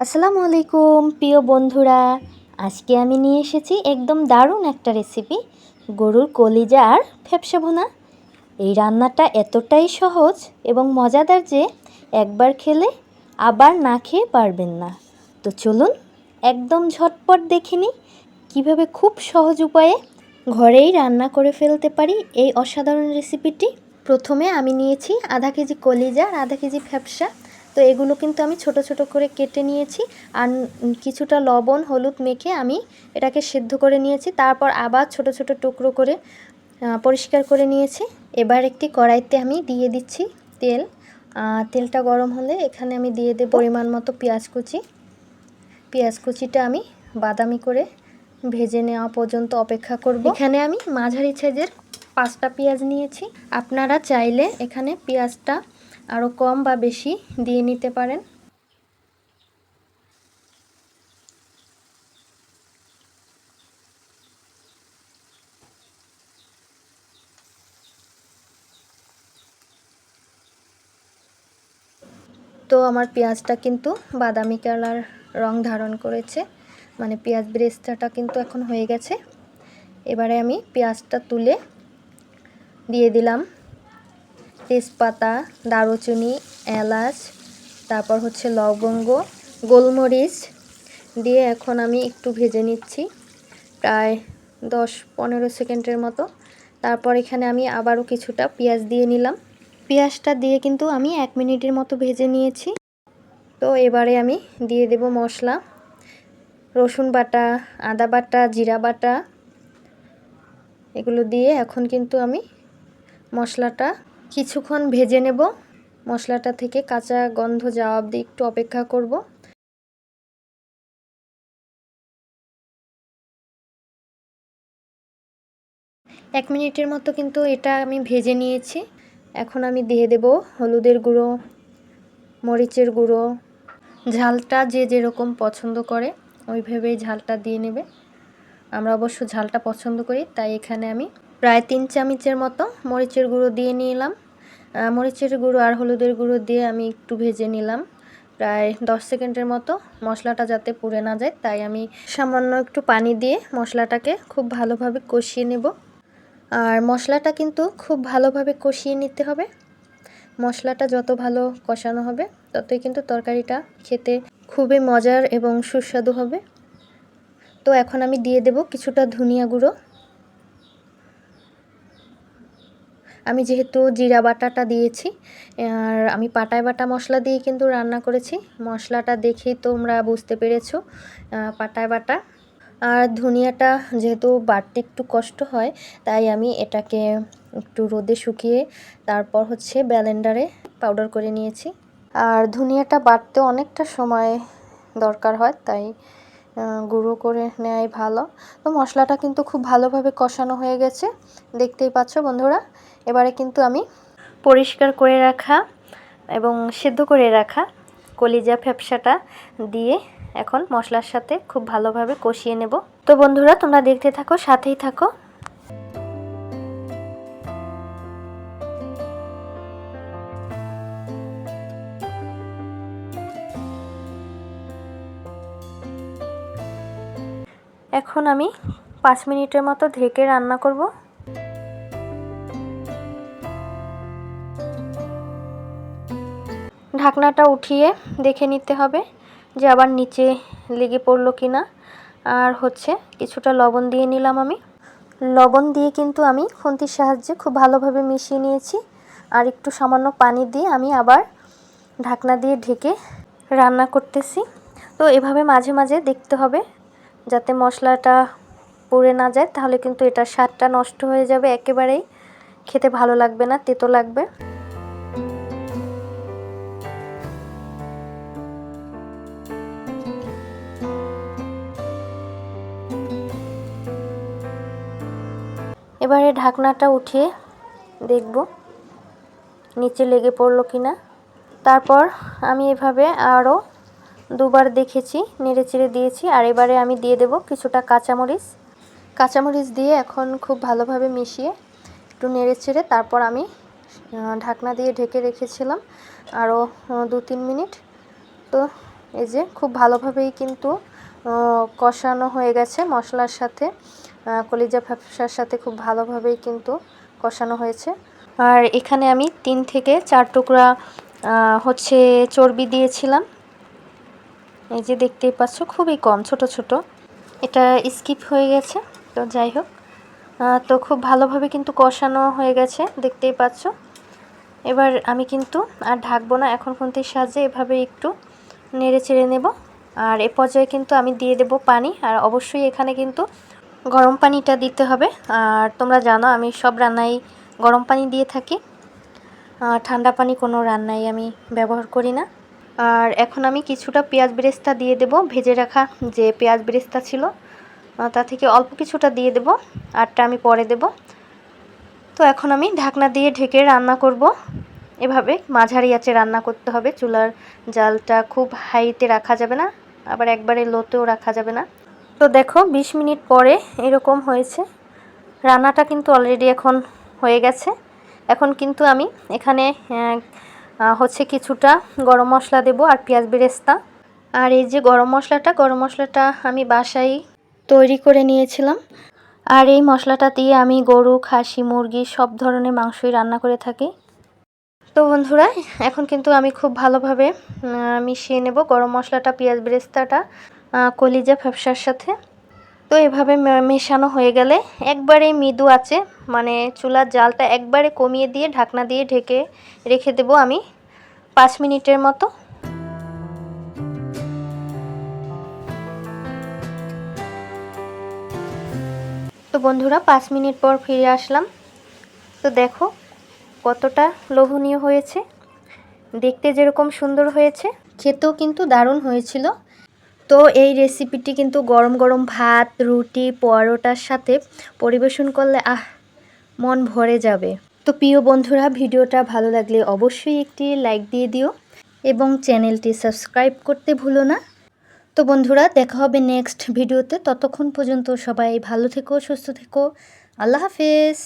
আসসালামু আলাইকুম, প্রিয় বন্ধুরা। আজকে আমি নিয়ে এসেছি একদম দারুণ একটা রেসিপি গরুর কলিজা আর ফ্যাপসা ভুনা। এই রান্নাটা এতটাই সহজ এবং মজাদার যে একবার খেলে আবার না খেয়ে পারবেন না। তো চলুন একদম ঝটপট দেখে নিই কীভাবে খুব সহজ উপায়ে ঘরেই রান্না করে ফেলতে পারি এই অসাধারণ রেসিপিটি প্রথমে আমি নিয়েছি আধা কেজি কলিজা আর আধা কেজি ফ্যাপসা তো এগুলো কিন্তু আমি ছোট ছোট করে কেটে নিয়েছি আর কিছুটা লবণ হলুদ মেখে আমি এটাকে সেদ্ধ করে নিয়েছি। তারপর আবার ছোট ছোট টুকরো করে পরিষ্কার করে নিয়েছি। এবার একটি কড়াইতে আমি দিয়ে দিচ্ছি তেল। তেলটা গরম হলে এখানে আমি দিয়ে দেব পরিমাণ মতো পেঁয়াজ কুচি। পেঁয়াজ কুচিটা আমি বাদামি করে ভেজে নেওয়া পর্যন্ত অপেক্ষা করব। এখানে আমি মাঝারি সাইজের পাঁচটা পেঁয়াজ নিয়েছি। আপনারা চাইলে এখানে পেঁয়াজটা আরও কম বা বেশি দিয়ে নিতে পারেন। তো আমার পেঁয়াজটা কিন্তু বাদামি কালার রং ধারণ করেছে মানে পেঁয়াজ ব্রেস্তাটা কিন্তু এখন হয়ে গেছে। এবারে আমি পেঁয়াজটা তুলে দিয়ে দিলাম। তেজপাতা, দারুচিনি, এলাচ, তারপর হচ্ছে লবঙ্গ, গোলমরিচ দিয়ে এখন আমি একটু ভেজে নিচ্ছি প্রায় দশ পনেরো সেকেন্ডের মতো। তারপর এখানে আমি আবারও কিছুটা পেঁয়াজ দিয়ে নিলাম। পেঁয়াজটা দিয়ে কিন্তু আমি এক মিনিটের মতো ভেজে নিয়েছি। তো এবারে আমি দিয়ে দেব মশলা, রসুন বাটা, আদা বাটা, জিরা বাটা। এগুলো দিয়ে এখন কিন্তু আমি মশলাটা কিছুক্ষণ ভেজে নেব। মশলাটা থেকে কাঁচা গন্ধ যাওয়া অবধি একটু অপেক্ষা করব। এক মিনিটের মতো কিন্তু এটা আমি ভেজে নিয়েছি। এখন আমি দিয়ে দেব হলুদের গুঁড়ো, মরিচের গুঁড়ো। ঝালটা যে যেরকম পছন্দ করে, ওইভাবেই ঝালটা দিয়ে নেবে। আমরা অবশ্য ঝালটা পছন্দ করি, তাই এখানে আমি প্রায় তিন চামচের মতো মরিচের গুঁড়ো দিয়ে নিলাম। মরিচের গুঁড়ো আর হলুদের গুঁড়ো দিয়ে আমি একটু ভেজে নিলাম। প্রায় দশ সেকেন্ডের মতো মশলাটা যাতে পুড়ে না যায়, তাই আমি সামান্য একটু পানি দিয়ে মশলাটাকে খুব ভালোভাবে কষিয়ে নেব। আর মশলাটা কিন্তু খুব ভালোভাবে কষিয়ে নিতে হবে। মশলাটা যত ভালো কষানো হবে, ততই কিন্তু তরকারিটা খেতে খুবই মজার এবং সুস্বাদু হবে। তো এখন আমি দিয়ে দেব কিছুটা ধনিয়া গুঁড়ো। আমি যেহেতু জিরা বাটাটা দিয়েছি, আর আমি পাটায় বাটা মশলা দিয়ে কিন্তু রান্না করেছি। মশলাটা দেখেই তোমরা বুঝতে পেরেছ পাটায় বাটা। আর ধনিয়াটা যেহেতু বাড়তে একটু কষ্ট হয়, তাই আমি এটাকে একটু রোদে শুকিয়ে তারপর হচ্ছে ব্যালেন্ডারে পাউডার করে নিয়েছি। আর ধনিয়াটা বাড়তে অনেকটা সময় দরকার হয়, তাই গুঁড়ো করে নেয় ভালো। তো মশলাটা কিন্তু খুব ভালোভাবে কষানো হয়ে গেছে। দেখতেই পাচ্ছ বন্ধুরা এবারে কিন্তু আমি পরিষ্কার করে রাখা এবং সেদ্ধ করে রাখা কলিজা ফ্যাপসাটা দিয়ে এখন মশলার সাথে খুব ভালোভাবে কষিয়ে নেব। তো বন্ধুরা, তোমরা দেখতে থাকো, সাথেই থাকো। এখন আমি পাঁচ মিনিটের মতো ঢেকে রান্না করব। ঢাকনাটা উঠিয়ে দেখে নিতে হবে যে আবার নিচে লেগে পড়ল কি না আর হচ্ছে কিছুটা লবণ দিয়ে নিলাম আমি। লবণ দিয়ে কিন্তু আমি খুন্তির সাহায্যে খুব ভালোভাবে মিশিয়ে নিয়েছি। আর একটু সামান্য পানি দিয়ে আমি আবার ঢাকনা দিয়ে ঢেকে রান্না করতেছি। তো এভাবে মাঝে মাঝে দেখতে হবে যাতে মশলাটা পুড়ে না যায়, তাহলে কিন্তু এটা স্বাদটা নষ্ট হয়ে যাবে। একেবারেই খেতে ভালো লাগবে না, তেতো লাগবে। এবারে ঢাকনাটা উঠিয়ে দেখব নিচে লেগে পড়ল কি না তারপর আমি এভাবে আরও দুবার দেখেছি নেড়ে চেড়ে দিয়েছি, আর এবারে আমি দিয়ে দেব কিছুটা কাঁচামরিচ। কাঁচামরিচ দিয়ে এখন খুব ভালোভাবে মিশিয়ে একটু নেড়ে চেড়ে তারপর আমি ঢাকনা দিয়ে ঢেকে রেখেছিলাম আরও দু তিন মিনিট। তো এই যে খুব ভালোভাবেই কিন্তু কষানো হয়ে গেছে মশলার সাথে। কলিজা ফ্যাপসার সাথে খুব ভালোভাবেই কিন্তু কষানো হয়েছে। আর এখানে আমি তিন থেকে চার টুকরা হচ্ছে চর্বি দিয়েছিলাম। এই যে দেখতেই পাচ্ছ, খুবই কম, ছোট ছোট। এটা স্কিপ হয়ে গেছে, তো যাই হোক। তো খুব ভালোভাবে কিন্তু কষানো হয়ে গেছে, দেখতেই পাচ্ছ। এবার আমি কিন্তু আর ঢাকবো না, এখন খুন্তির সাহায্যে এভাবে একটু নেড়ে চেড়ে নেব। আর এ পর্যায়ে কিন্তু আমি দিয়ে দেব পানি, আর অবশ্যই এখানে কিন্তু গরম পানিটা দিতে হবে। আর তোমরা জানো আমি সব রান্নায় গরম পানি দিয়ে থাকি। ঠান্ডা পানি কোনো রান্নাই আমি ব্যবহার করি না। আর এখন আমি কিছুটা পেঁয়াজ বেরেস্তা দিয়ে দেব, ভেজে রাখা যে পেঁয়াজ বেরেস্তা ছিল তা থেকে অল্প কিছুটা দিয়ে দেব আরটা আমি পরে দেব। তো এখন আমি ঢাকনা দিয়ে ঢেকে রান্না করব। এভাবে মাঝারি আঁচে রান্না করতে হবে, চুলার জালটা খুব হাইতে রাখা যাবে না। আবার একবারে লোতেও রাখা যাবে না। তো দেখো ২০ মিনিট পরে এরকম হয়েছে। রান্নাটা কিন্তু অলরেডি এখন হয়ে গেছে। এখন কিন্তু আমি এখানে হচ্ছে কিছুটা গরম মশলা দেব আর পেঁয়াজ বেরেস্তা। আর এই যে গরম মশলাটা গরম মশলাটা আমি বাসায় তৈরি করে নিয়েছিলাম। আর এই মশলাটা দিয়ে আমি গরু, খাসি, মুরগি সব ধরনের মাংসই রান্না করে থাকি। তো বন্ধুরা, এখন কিন্তু আমি খুব ভালোভাবে মিশিয়ে নেব গরম মশলাটা, পেঁয়াজ বেরেস্তাটা কলিজা ফ্যাপসার সাথে। তো এভাবে মেশানো হয়ে গেলে একবারে মৃদু আছে মানে চুলার জালটা একবারে কমিয়ে দিয়ে ঢাকনা দিয়ে ঢেকে রেখে দেব আমি পাঁচ মিনিটের মতো। তো বন্ধুরা, পাঁচ মিনিট পর ফিরে আসলাম। তো দেখো কতটা লোভনীয় হয়েছে? দেখতে যেরকম সুন্দর হয়েছে, খেতেও কিন্তু দারুণ হয়েছিল। তো এই রেসিপিটি কিন্তু গরম গরম ভাত, রুটি, পরোটার সাথে পরিবেশন করলে আহ, মন ভরে যাবে। তো প্রিয় বন্ধুরা, ভিডিওটা ভালো লাগলে অবশ্যই একটি লাইক দিয়ে দিও এবং চ্যানেলটি সাবস্ক্রাইব করতে ভুলো না। তো বন্ধুরা, দেখা হবে নেক্সট ভিডিওতে ততক্ষণ পর্যন্ত সবাই ভালো থেকো, সুস্থ থেকো। আল্লাহ হাফেজ।